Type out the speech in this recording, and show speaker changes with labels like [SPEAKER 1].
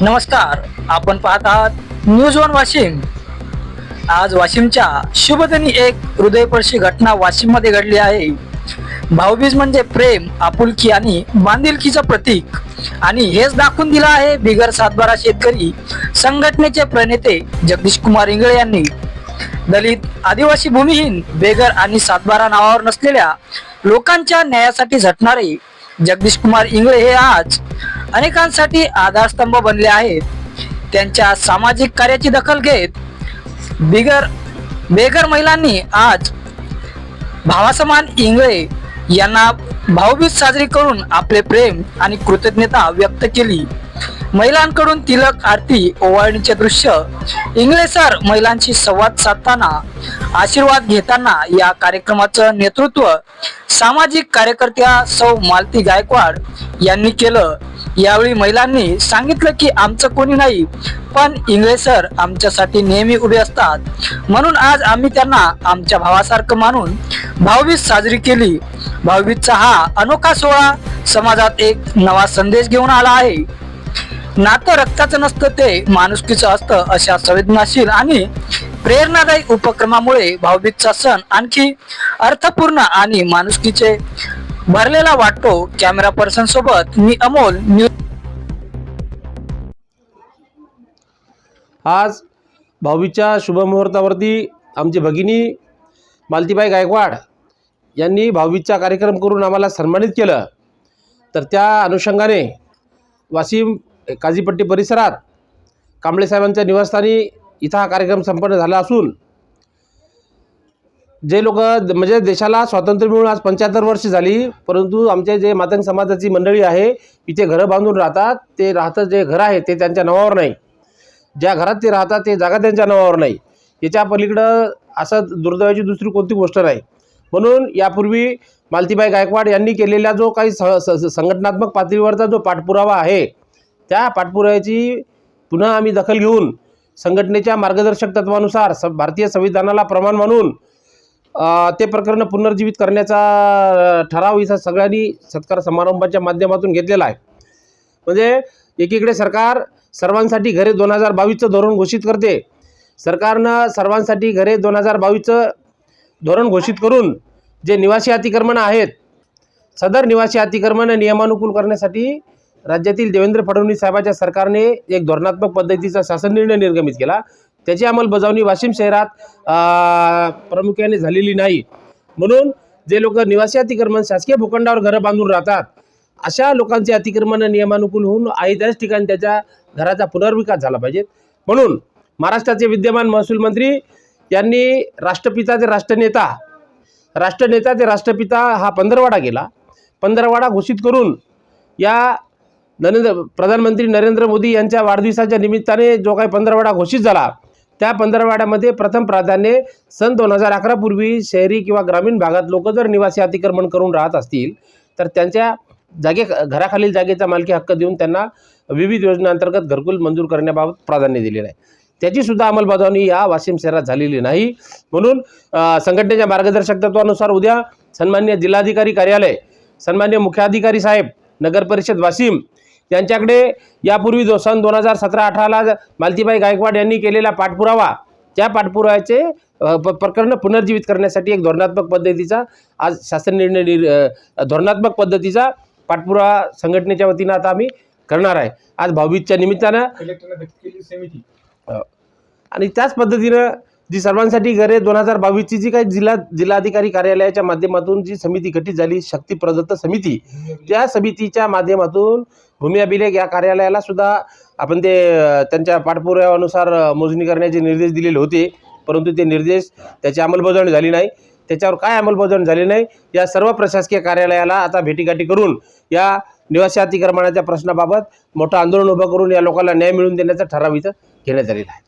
[SPEAKER 1] नमस्कार आपण पाहत आहात न्यूज वन वाशिम आज वाशिमच्या शुभदिनी एक हृदयपर्शी घटना वाशिममध्ये घडली आहे. भाऊबीज म्हणजे प्रेम आपुलकी आणि बांधिलकीचं प्रतीक. आणि हेच दाखवून दिलं आहे बिगर सातबारा शेतकरी संघटनेचे प्रणेते जगदीश कुमार इंगळे यांनी. दलित आदिवासी भूमिहीन बेगर आणि सातबारा नावावर नसलेल्या लोकांच्या न्यायासाठी झटणारे जगदीश कुमार इंगळे हे आज अनेकांसाठी आधारस्तंभ बनले आहेत. त्यांच्या सामाजिक कार्याची दखल घेत बिगर बेगर महिलांनी आज भावासमान इंगळे यांना भाऊबीज साजरी करून आपले प्रेम आणि कृतज्ञता व्यक्त केली. महिलांकडून तिलक आरती ओवाळणीचे दृश्य इंगळे सर महिलांशी संवाद साधताना आशीर्वाद घेताना या कार्यक्रमाचं नेतृत्व सामाजिक कार्यकर्त्या सौ मालती गायकवाड यांनी केलं. यावेळी महिलांनी सांगितलं की आमचं कोणी नाही पण इंगळे सर आमच्यासाठी नेहमी उभे असतात. म्हणून आज आम्ही त्यांना आमच्या भावासारखं मानून भाऊबीज साजरी केली. भाऊबीजचा हा अनोखा सोहळा समाजात एक नवा संदेश घेऊन आला आहे. नातं रक्ताचं नसतं ते माणुसकीचं असतं अशा संवेदनाशील आणि प्रेरणादायी उपक्रमामुळे भाऊबीजचा सण आणखी अर्थपूर्ण आणि माणुसकीचे भरलेला वाटतो कॅमेरा पर्सन सोबत मी अमोल न्यूज
[SPEAKER 2] आज भाऊबीच्या शुभमुहूर्तावरती आमची भगिनी मालतीबाई गायकवाड यांनी भाऊबीजचा कार्यक्रम करून आम्हाला सन्मानित केलं. तर त्या अनुषंगाने वाशिम काझीपट्टी परिसरात कांबळे साहेबांच्या निवासस्थानी इथं हा कार्यक्रम संपन्न झाला असून जे लोक म्हणजे देशाला स्वातंत्र्य मिळून आज पंच्याहत्तर वर्ष झाली परंतु आमचे जे मातंग समाजाची मंडळी आहे इथे घरं बांधून राहतात ते राहतं जे घर आहे ते त्यांच्या नावावर नाही. ज्या घरात ते राहतात ते जागा त्यांच्या नावावर नाही. याच्या पलीकडं असं दुर्दैवाची दुसरी कोणती गोष्ट नाही. म्हणून यापूर्वी मालतीबाई गायकवाड यांनी केलेला जो काही स स- संघटनात्मक पातळीवरचा जो पाठपुरावा आहे त्या पाठपुराव्याची पुन्हा आम्ही दखल घेऊन संघटनेच्या मार्गदर्शक तत्वानुसार स भारतीय संविधानाला प्रमाण मानून ते प्रकरण पुनर्जीवित करण्याचा ठराव इथं सगळ्यांनी सत्कार समारंभाच्या माध्यमातून घेतलेला आहे. म्हणजे एकीकडे सरकार सर्वांसाठी घरे दोन हजार बावीसचं धोरण घोषित करते. सरकारनं सर्वांसाठी घरे दोन हजार बावीसचं धोरण घोषित करून जे निवासी अतिक्रमणं आहेत सदर निवासी अतिक्रमण नियमानुकूल करण्यासाठी राज्यातील देवेंद्र फडणवीस साहेबाच्या सरकारने एक धोरणात्मक पद्धतीचा शासन निर्णय निर्गमित केला. त्याची अंमलबजावणी वाशिम शहरात प्रामुख्याने झालेली नाही. म्हणून जे लोक निवासी अतिक्रमण शासकीय भूखंडावर घरं बांधून राहतात अशा लोकांचे अतिक्रमण नियमानुकूल होऊन आहे त्याच ठिकाणी त्याच्या घराचा पुनर्विकास झाला पाहिजे. म्हणून महाराष्ट्राचे विद्यमान महसूल मंत्री यांनी राष्ट्रपिता ते राष्ट्रनेता राष्ट्रनेता ते राष्ट्रपिता हा पंधरवाडा गेला पंधरवाडा घोषित करून या नरेंद्र प्रधानमंत्री नरेंद्र मोदी यांच्या वाढदिवसाच्या निमित्ताने जो काही पंधरवाडा घोषित झाला त्या पंधरवाड्यामध्ये प्रथम प्राधान्य सन दोन हजार अकरापूर्वी शहरी किंवा ग्रामीण भागात लोक जर निवासी अतिक्रमण करून राहत असतील तर त्यांच्या जागे घराखालील जागेचा मालकी हक्क देऊन त्यांना विविध योजनांतर्गत घरकुल मंजूर करण्याबाबत प्राधान्य दिलेलं आहे. त्याची सुद्धा अंमलबजावणी या वाशिम शहरात झालेली नाही. म्हणून संघटनेच्या मार्गदर्शक तत्वानुसार उद्या सन्मान्य जिल्हाधिकारी कार्यालय सन्मान्य मुख्याधिकारी साहेब नगर परिषद वाशिम यांच्याकडे यापूर्वी जो सन दोन हजार सतरा अठराला मालतीबाई गायकवाड यांनी केलेला पाठपुरावा त्या पाठपुराव्याचे प्रकरण पुनर्जीवित करण्यासाठी एक धोरणात्मक पद्धतीचा आज शासन निर्णय धोरणात्मक पद्धतीचा पाठपुरावा संघटनेच्या वतीनं आता आम्ही करणार आहे. आज भाऊबीजच्या निमित्तानं आणि त्याच पद्धतीनं जी सर्वांसाठी घरे दोन हजार बावीसची जी काही जिल्हा जिल्हाधिकारी कार्यालयाच्या माध्यमातून जी समिती गठीत झाली शक्ती प्रदत्त समिती त्या समितीच्या माध्यमातून भूमी अभिलेख या कार्यालयाला सुद्धा आपण ते त्यांच्या पाठपुराव्यानुसार मोजणी करण्याचे निर्देश दिलेले होते. परंतु ते निर्देश त्याची अंमलबजावणी झाली नाही. त्याच्यावर काय अंमलबजावणी झाली नाही? या सर्व प्रशासकीय कार्यालयाला आता भेटीगाठी करून या निवासी अतिक्रमणाच्या प्रश्नाबाबत मोठं आंदोलन उभं करून या लोकांना न्याय मिळवून देण्याचा ठराव इथं घेण्यात आलेला आहे.